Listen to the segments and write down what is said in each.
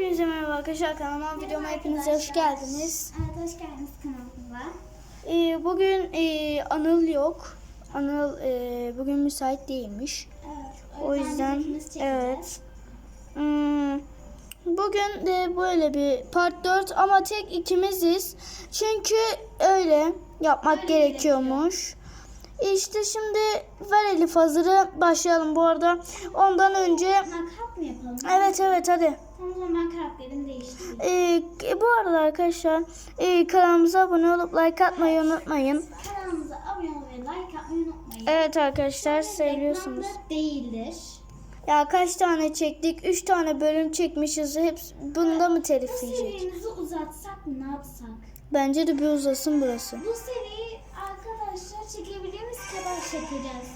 Hepinize merhaba arkadaşlar kanalıma videoma hepiniz hoş geldiniz. Evet hoş geldiniz kanalımıza. Ee, bugün e, Anıl yok. Anıl e, bugün müsait değilmiş. Evet. O yüzden evet. Hmm, bugün de böyle bir part 4 ama tek ikimiziz. Çünkü öyle yapmak Öyle gerekiyormuş. İşte şimdi ver Elif hazırı başlayalım bu arada. Ondan önce Makat mı yapalım? evet evet hadi. Tamam o zaman ben karakterimi değiştireyim. Ee, bu arada arkadaşlar e, kanalımıza abone olup like atmayı unutmayın. Kanalımıza abone olmayı, like atmayı unutmayın. Evet arkadaşlar seviyorsunuz. Değildir. Ya kaç tane çektik? 3 tane bölüm çekmişiz. Hepsi bunda mı Bu telif yiyecek? serimizi uzatsak mı ne yapsak? Bence de bir uzasın burası. Bu seriyi arkadaşlar çekebildiğimiz kadar çekeceğiz.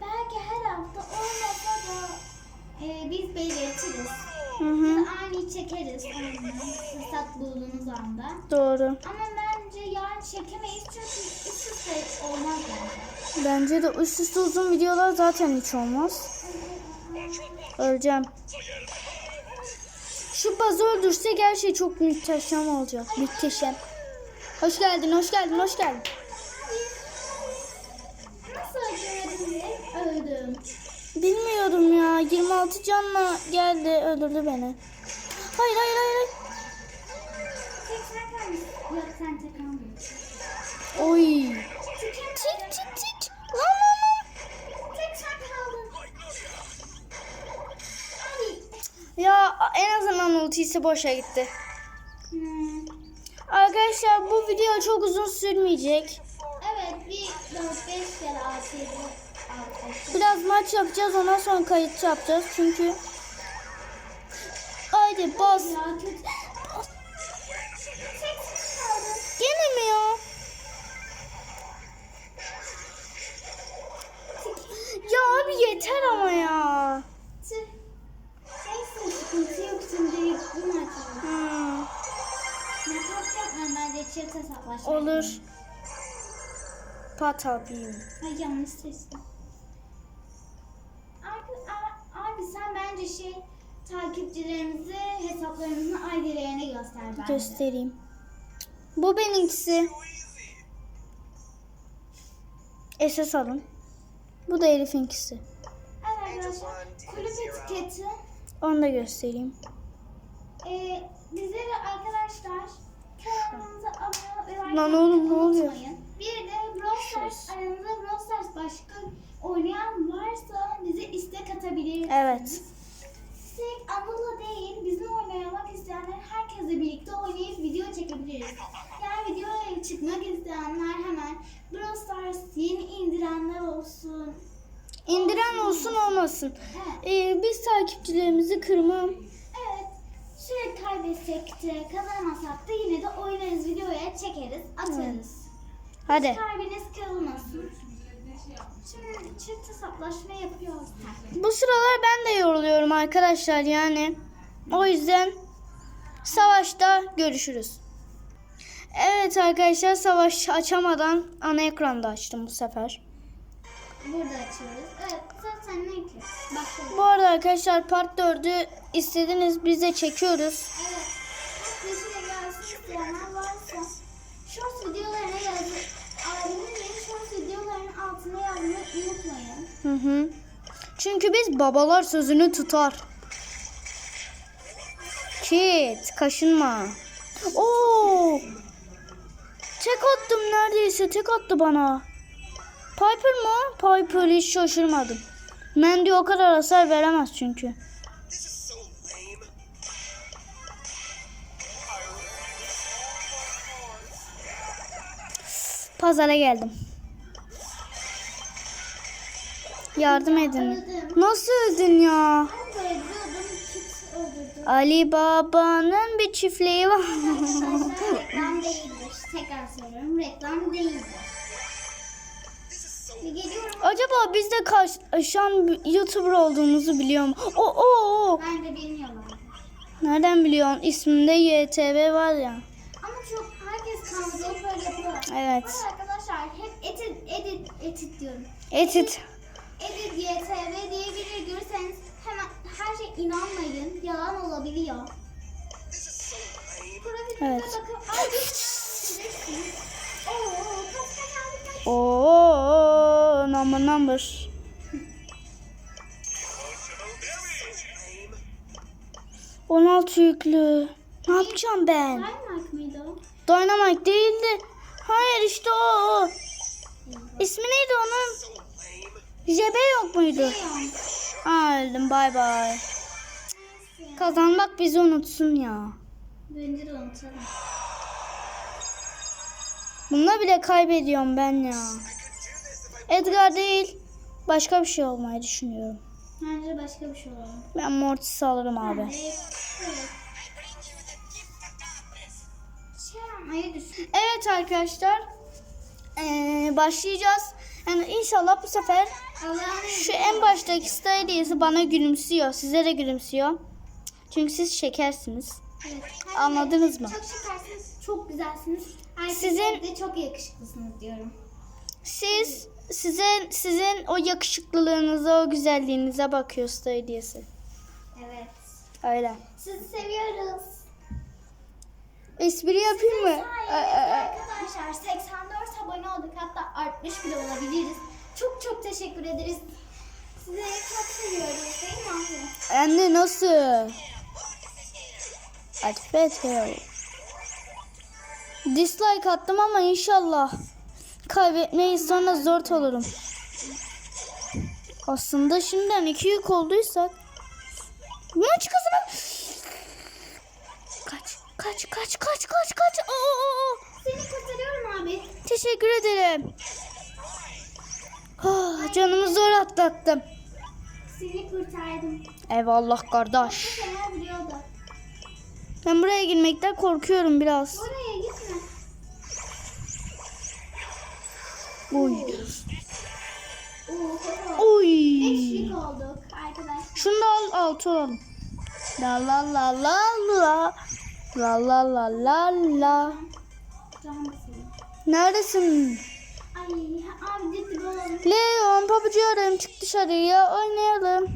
Belki her hafta olmasa da e, biz belirtiriz. Hı hı. ani çekeriz aynen fırsat bulduğumuz anda. Doğru. Ama bence yarın çekemeyiz çünkü üst üste olmaz bence. Bence de üst üste uzun videolar zaten hiç olmaz. Öleceğim. Şu bazı öldürsek her şey çok muhteşem olacak. Muhteşem. Hoş geldin, hoş geldin, hoş geldin. Nasıl öldürdün Öldüm. Bilmiyorum ya. 26 canla geldi, öldürdü beni. Hayır, hayır, hayır. hayır. Yok sen tek. Oy. Lan lan. Tek. Ya en azından ultisi boşa gitti. Hmm. Arkadaşlar bu video çok uzun sürmeyecek. Evet bir 4-5 kere 6 7 6 Biraz maç yapacağız ondan sonra kayıt yapacağız çünkü. Haydi bas. Kaldın. Gene mi ya? Ya abi yeter ama ya. Olur. Hmm, olur. Patapim. Ay yanlış seçtim. Sen bence şey takipçilerimize hesaplarımızın ID'lerini göster bence. Göstereyim. Bu benimkisi. SS alın. Bu da Elif'inkisi. Evet arkadaşlar kulüp etiketi. Onu da göstereyim. Ee, bizlere arkadaşlar kanalımıza abone olmayı ve Lan oğlum, ne oluyor? Bir de Brawl Stars aranızda Brawl Stars başka oynayan varsa bize istek atabilirsiniz. Evet. Tek Anıl'la değil, bizim oynamak isteyenler herkesle birlikte oynayıp video çekebiliriz. Yani videoya çıkmak isteyenler hemen Brawl Stars yeni indirenler olsun. İndiren olsun olmasın. Evet. Ee, biz takipçilerimizi kırmam. Evet. Sürekli kaybetsek de kazanamasak da yine de oynarız, videoya çekeriz, atarız. Hadi. Kalbiniz kırılmasın. Şimdi çift hesaplaşma yapıyoruz. Bu sıralar ben de yoruluyorum arkadaşlar yani. O yüzden savaşta görüşürüz. Evet arkadaşlar savaş açamadan ana ekranda açtım bu sefer. Burada açıyoruz. Evet, zaten ne ki? Bu arada arkadaşlar part 4'ü istediniz biz de çekiyoruz. Evet. Yeşile gelsin isteyenler varsa short videolarına Hı hı. Çünkü biz babalar sözünü tutar. Kit kaşınma. Oo! Tek attım neredeyse tek attı bana. Piper mı? Piper hiç şaşırmadım. Mandy o kadar hasar veremez çünkü. Pazara geldim. Yardım edin. Nasıl öldün ya? Ali Baba'nın bir çiftliği var. Reklam değildir. Tekrar söylüyorum. Reklam değildir. Acaba biz de kaç, şu an YouTuber olduğumuzu biliyor mu? O o o. Ben de bilmiyorlar. Nereden biliyorsun? İsminde YTV var ya. Ama çok herkes kanalda böyle yapıyor. Evet. Arada arkadaşlar hep edit, edit, edit diyorum. Edit. Edit YTV diye biri görürseniz hemen her şey inanmayın. Yalan olabiliyor. Evet. Oo. Oo, number number. On altı yüklü. Ne yapacağım ben? Dynamite mıydı o? Dynamite değildi. Hayır işte o. o. İsmi neydi onun? JB yok muydu? Aa öldüm bay bay. Kazanmak bizi unutsun ya. Bence de unutalım. Bununla bile kaybediyorum ben ya. Edgar değil. Başka bir şey olmayı düşünüyorum. Bence başka bir şey olalım. Ben Mortis'i alırım abi. Evet. Evet. Şey. Evet arkadaşlar. Ee, başlayacağız. Yani inşallah bu sefer şu en baştaki stylesi bana gülümsüyor. Size de gülümsüyor. Çünkü siz şekersiniz. Evet. Anladınız mı? Çok şekersiniz, çok güzelsiniz. Herkese Sizin- de çok yakışıklısınız diyorum. Siz sizin sizin o yakışıklılığınıza, o güzelliğinize bakıyor stylesi. Evet. Öyle. Sizi seviyoruz. Espri yapayım mı? Ee, Sayenizde ee, arkadaşlar 84 abone olduk hatta artmış bile olabiliriz. Çok çok teşekkür ederiz. Sizi çok seviyoruz değil mi? Anne nasıl? Atfet Dislike attım ama inşallah kaybetmeyiz sonra zor olurum. Aslında şimdiden iki yük olduysak maç kazanır. Kaç kaç kaç kaç kaç kaç. Oo, oo, oo. Seni kurtarıyorum abi. Teşekkür ederim. Canımı zor atlattım. Seni kurtardım. Eyvallah kardeş. Ben buraya girmekten korkuyorum biraz. Oraya gitme. Uy. Oo, Uy. Beşlik olduk arkadaşlar. Şunu da al altı alalım. La la la la la. La la la la la. Neredesin? Ay. Leon pabucu arayayım çık dışarıya oynayalım.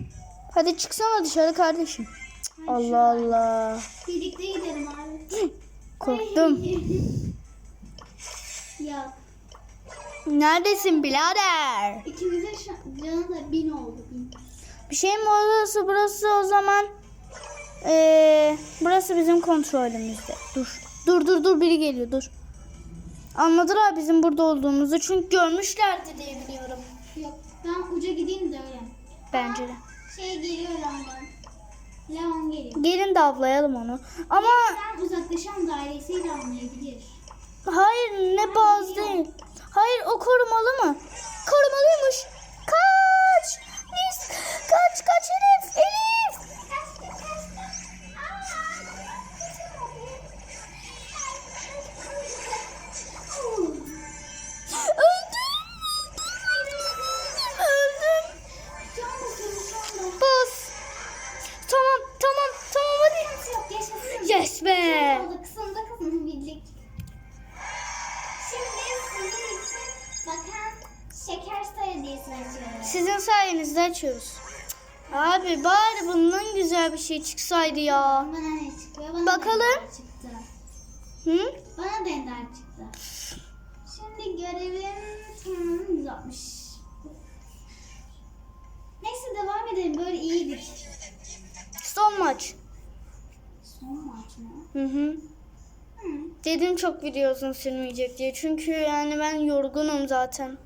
Hadi çıksana dışarı kardeşim. Cık, Allah Allah. Birlikte gidelim abi. Korktum. ya Neredesin birader? ikimizin canı da bin oldu bin. Bir şey mi olursa burası o zaman ee, burası bizim kontrolümüzde. Dur. Dur dur dur biri geliyor dur. Anladılar bizim burada olduğumuzu çünkü görmüşlerdi diye biliyorum. Yok ben uca gideyim de öyle. Bence de. Şey geliyor Leon'dan. Leon geliyor. Gelin de avlayalım onu. Ama Ben uzaklaşan dairesiyle anlayabilir. hayır ne bazı değil. Hayır o korumalı mı? Korumalıymış. Kaç! Biz kaç kaç Elif! Elif! Şey çıksaydı ya. Bana ne çıkıyor? Bana Bakalım. Çıktı. Hı? Bana dender çıktı. Şimdi görevim tamam 160. Neyse devam edelim. Böyle iyiydik. Son maç. Son maç mı? Hı hı. Hı. Dedim çok video uzun sürmeyecek diye. Çünkü yani ben yorgunum zaten.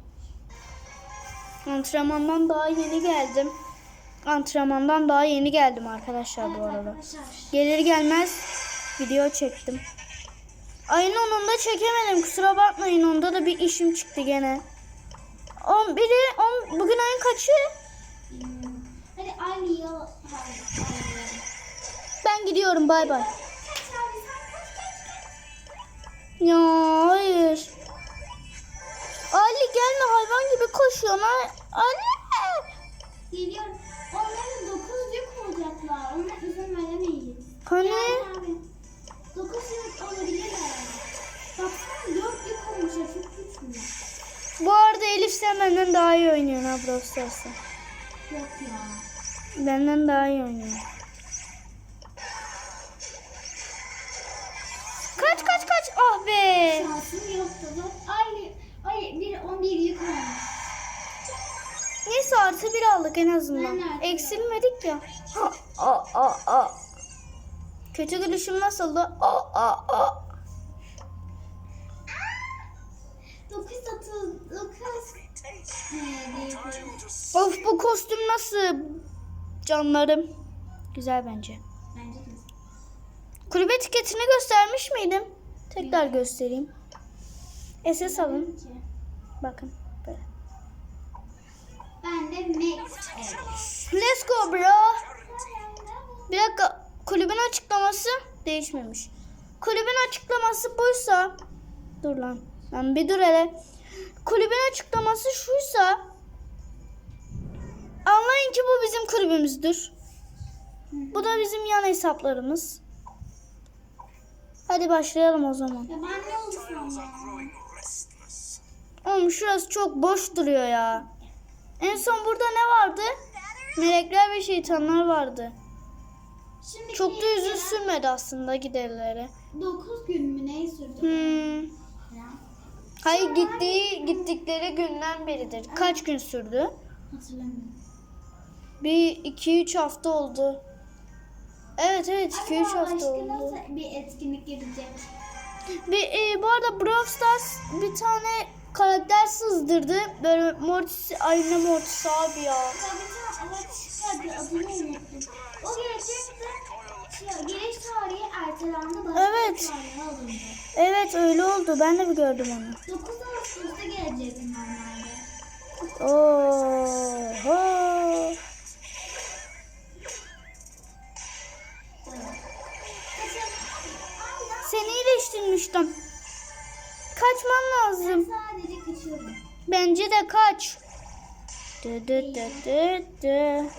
Antrenmandan daha yeni geldim. Antrenmandan daha yeni geldim arkadaşlar bu arada. Gelir gelmez video çektim. Ayın 10'unda çekemedim kusura bakmayın onda da bir işim çıktı gene. 11'i on, bugün ayın kaçı? Ben gidiyorum bay bay. Ya hayır. Ali gelme hayvan gibi koşuyor. Ali. Geliyorum. Hani? Yani abi. 9 yük olabilirler. Baksana 4 yük olmuşlar. Çok güçlü. Bu arada Elif sen benden daha iyi oynuyorsun ha Brawl Stars'ta. Yok ya. Benden daha iyi oynuyor. tatlı. Ay, ay bir 11 yük olmuş. Neyse artı bir aldık en azından. Eksilmedik ya. Aa, aa, aa. Kötü gülüşüm nasıldı? Aa, aa, aa. 939 ee, değil. Of bu kostüm nasıl? Canlarım. Güzel bence. Bence de. Kulübe etiketini göstermiş miydim? Tekrar göstereyim. SS alın. Bakın. Böyle. Ben de Max. Let's go bro. Bir dakika. Kulübün açıklaması değişmemiş. Kulübün açıklaması buysa dur lan. Lan bir dur hele. Kulübün açıklaması şuysa anlayın ki bu bizim kulübümüzdür. Bu da bizim yan hesaplarımız. Hadi başlayalım o zaman. Ya ben ne oldu sana? Oğlum şurası çok boş duruyor ya. En son burada ne vardı? Melekler ve şeytanlar vardı. Şimdi Çok da uzun sürmedi aslında giderleri. 9 gün mü ne sürdü? Hmm. Hayır gittiği gittikleri günden beridir. Kaç gün sürdü? Hatırlamıyorum. Bir iki üç hafta oldu. Evet evet iki üç hafta oldu. nasıl bir etkinlik gelecek? Bir, e, bu arada Brawl Stars bir tane karakter sızdırdı. Böyle Mortis, ay ne Mortis abi ya. Ya bir evet hadi adını unuttum. O gelecekti. Geliş tarihi ertelendi. Başka Evet. Evet öyle oldu. Ben de bir gördüm onu. 9 Ağustos'ta gelecekti normalde. Oho. Seni iyileştirmiştim. Kaçman Ben lazım. sadece kaçıyorum. Bence de kaç. Dın dın dın dın.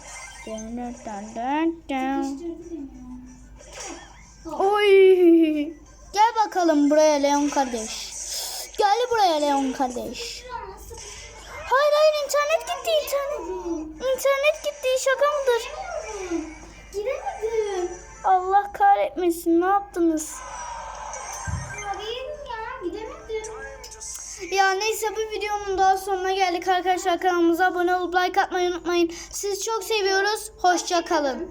Sıkıştırdı beni ya. Oy. Gel bakalım buraya Leon kardeş. Gel buraya Leon kardeş. Hayır hayır internet gitti internet. İnternet gitti şaka mıdır? Gidemedim. Allah kahretmesin ne yaptınız? Ya neyse bu videonun daha sonuna geldik arkadaşlar kanalımıza abone olup like atmayı unutmayın. Sizi çok seviyoruz. Hoşça kalın.